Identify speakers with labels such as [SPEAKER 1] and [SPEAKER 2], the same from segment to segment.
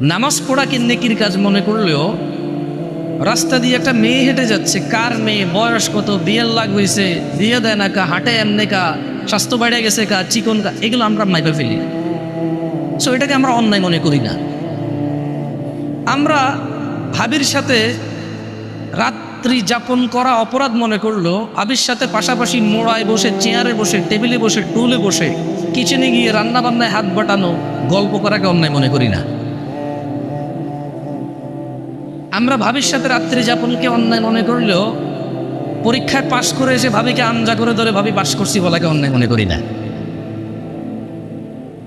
[SPEAKER 1] নামাজ পড়া কি নেকির কাজ মনে করলেও রাস্তা দিয়ে একটা মেয়ে হেঁটে যাচ্ছে। কার মেয়ে? বয়স কত? বিয়ের লাগ হয়েছে বিয়ে দেয় না কা? হাটে এমনি কা? স্বাস্থ্য বেড়ে গেছে কা? চিকন কা? এগুলো আমরা মাইপে ফেলি। সো এটাকে আমরা অন্যায় মনে করি না। আমরা ভাবির সাথে রাত্রি যাপন করা অপরাধ মনে করল আবির সাথে পাশাপাশি মোড়ায় বসে, চেয়ারে বসে, টেবিলে বসে, টুলে বসে, কিচেনে গিয়ে রান্না বান্নায় হাত বাটানো, গল্প করাকে অন্যায় মনে করি না। আমরা ভাবির সাথে রাত্রি যাপনকে অন্যায় মনে করলেও পরীক্ষায় পাশ করে এসে ভাবিকে আমজা করে ধরে ভাবি পাশ করছি বলাকে অন্যায় মনে করি না।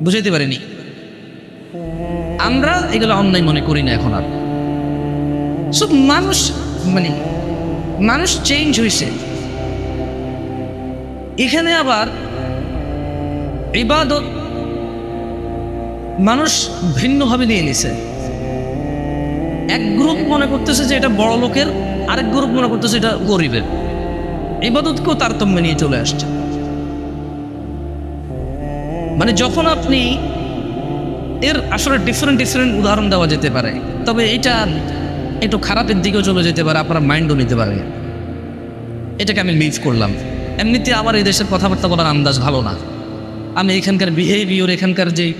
[SPEAKER 1] বুঝাইতে পারিনি? আমরা এগুলো অন্যায় মনে করি না এখন আর। সব মানুষ মানে মানুষ চেঞ্জ হয়েছে এখানে আবার ইবাদত মানুষ ভিন্নভাবে নিয়ে নিছে। এক গ্রুপ মনে করতেছে যে এটা বড় লোকের, আরেক গ্রুপ মনে করতেছে এটা গরিবের। ইবাদতকেও তারতম্য নিয়ে চলে আসছে। মানে যখন আপনি এর আসলে ডিফারেন্ট ডিফারেন্ট উদাহরণ দেওয়া যেতে পারে, তবে এটা একটু খারাপের দিকেও চলে যেতে পারে, আপনার মাইন্ডও নিতে পারে। এটাকে আমি লিভ করলাম। এমনিতে আমার এই দেশের কথাবার্তা বলার আন্দাজ ভালো না। আমি এখানকার বিহেভিওর এখানকার যে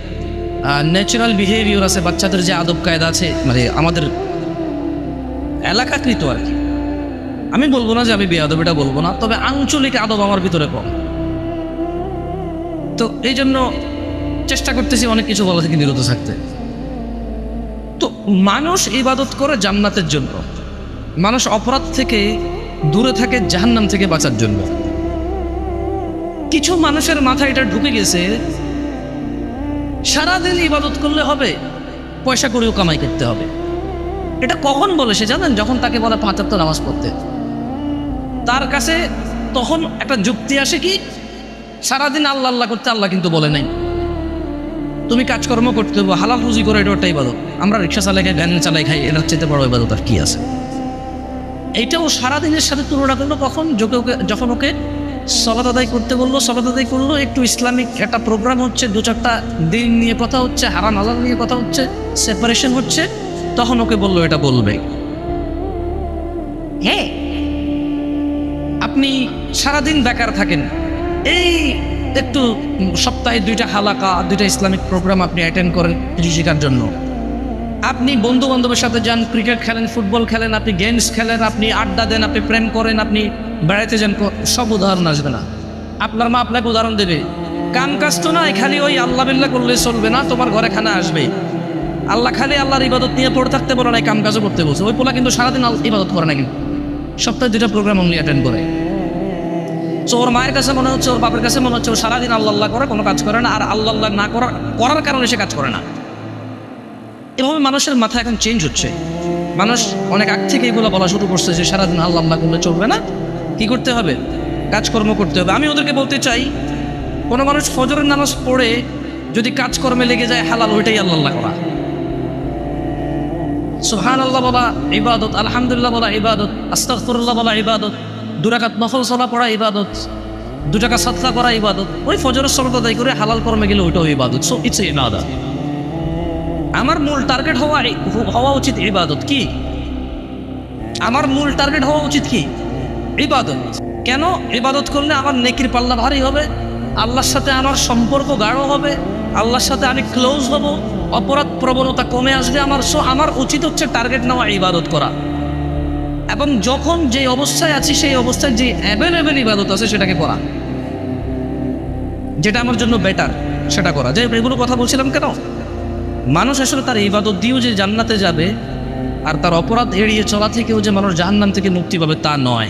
[SPEAKER 1] ন্যাচারাল বিহেভিওর আছে, বাচ্চাদের যে আদব কায়দা আছে মানে আমাদের এলাকাকৃত আর কি। আমি বলব না যে আমি বেয়াদব এটা বলব না, তবে আঞ্চলিক আদব আমার ভিতরে কম। তো এই জন্য চেষ্টা করতেছি অনেক কিছু বলা থেকে নিরত থাকতে। তো মানুষ ইবাদত করে জান্নাতের জন্য। মানুষ অপরাধ থেকে দূরে থাকে, জাহান্নাম থেকে বাঁচার জন্য। কিছু মানুষের মাথায় এটা ঢুকে গেছে সারাদিন ইবাদত করলে হবে, পয়সা করেও কামাই করতে হবে। এটা কখন বলে সে জানেন? যখন তাকে বলে পাঁচাত্তর নামাজ পড়তে। তার কাছে তখন একটা যুক্তি আসে কি, সারাদিন আল্লাহ আল্লাহ করতে আল্লাহ কিন্তু বলে নাই। তুমি কাজকর্ম করতে হবে, হালাল রুজি করে এটা ওটাই ইবাদত। আমরা রিক্সা চালাই খাই ভ্যান চালাই খাই, এটার চেয়ে বড় ইবাদত আর কি আছে? এইটাও সারাদিনের সাথে তুলনা করল কখন যখন ওকে সলাত আদায় করতে বলল, সলাত আদায় করল, একটু ইসলামিক একটা প্রোগ্রাম হচ্ছে, দু চারটা দিন নিয়ে কথা হচ্ছে, হারাম আজাদ নিয়ে কথা হচ্ছে সেপারেশন হচ্ছে, তখন ওকে বলল, এটা বলবে। হ্যাঁ আপনি সারাদিন বেকার থাকেন, এই একটু সপ্তাহে দুইটা হালাকা, দুইটা ইসলামিক প্রোগ্রাম আপনি অ্যাটেন্ড করেন শেখার জন্য। আপনি বন্ধু বান্ধবের সাথে যান, ক্রিকেট খেলেন, ফুটবল খেলেন, আপনি গেমস খেলেন, আপনি আড্ডা দেন, আপনি প্রেম করেন, আপনি বেড়াইতে যান সব উদাহরণ আসবে না। আপনার মা আপনাকে উদাহরণ দেবে। কাম কাজ তো নয় খালি ওই আল্লাহ করলে চলবে না, তোমার ঘরে খানা আসবে। আল্লাহ খালি আল্লাহর ইবাদত নিয়ে পড়ে থাকতে বলে না কাম কাজও করতে বলছে। ওই পোলা কিন্তু সারাদিন ইবাদত করে না কিন্তু। সপ্তাহে দুটা প্রোগ্রাম অনলি অ্যাটেন্ড করে। তো ওর মায়ের কাছে মনে হচ্ছে, ওর বাপের কাছে মনে হচ্ছে, ও সারাদিন আল্লাহ আল্লাহ করে, কোনো কাজ করে না, আর আল্লাহ আল্লাহ না করার করার কারণে সে কাজ করে না। এভাবে মানুষের মাথা এখন চেঞ্জ হচ্ছে। মানুষ অনেক আগ থেকে এগুলো বলা শুরু করছে যে সারাদিন আল্লাহ আল্লাহ করলে চলবে না। কি করতে হবে? কাজকর্ম করতে হবে। আমি ওদেরকে বলতে চাই, কোনো মানুষ ফজরের নামাজ পড়ে যদি কাজকর্মে লেগে যায়, হালাল, ওইটাই আল্লাহ করা। সুহান আল্লাহ বলা ইবাদত, আলহামদুলিল্লাহ বলা ইবাদত, আস্তাগফিরুল্লাহ বলা ইবাদত দুরাকাত নফল সলা পড়া ইবাদত, দু টাকা সাতলা করা ইবাদত, ওই ফজরের সলাত আদায় করে হালাল কর্মে গেলে ওইটাও ইবাদত। সো ইটস ইবাদত আমার মূল টার্গেট হওয়া হওয়া উচিত ইবাদত কি? আমার মূল টার্গেট হওয়া উচিত কি? ইবাদত। কেন ইবাদত করলে আমার নেকির পাল্লা ভারী হবে? আল্লাহর সাথে আমার সম্পর্ক গাঢ় হবে? আল্লাহর সাথে আমি ক্লোজ হব? অপরাধ প্রবণতা কমে আসবে আমার? সো আমার উচিত হচ্ছে টার্গেট নেওয়া ইবাদত করা। এবং যখন যে অবস্থায় আছি, সেই অবস্থায় যে অ্যাভেলেবেল ইবাদত আছে, সেটাকে করা যেটা আমার জন্য বেটার সেটা করা। যে এগুলো কথা বলছিলাম কেন? মানুষ আসলে তার ইবাদত দিয়েও যে জান্নাতে যাবে, আর তার অপরাধ এড়িয়ে চলা থেকেও যে মানুষ জাহান্নাম থেকে মুক্তি পাবে, তা নয়।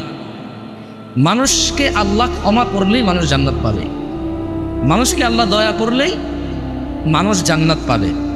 [SPEAKER 1] মানুষকে আল্লাহ ক্ষমা করলেই মানুষ জান্নাত পাবে। মানুষকে আল্লাহ দয়া করলেই মানুষ জান্নাত পাবে।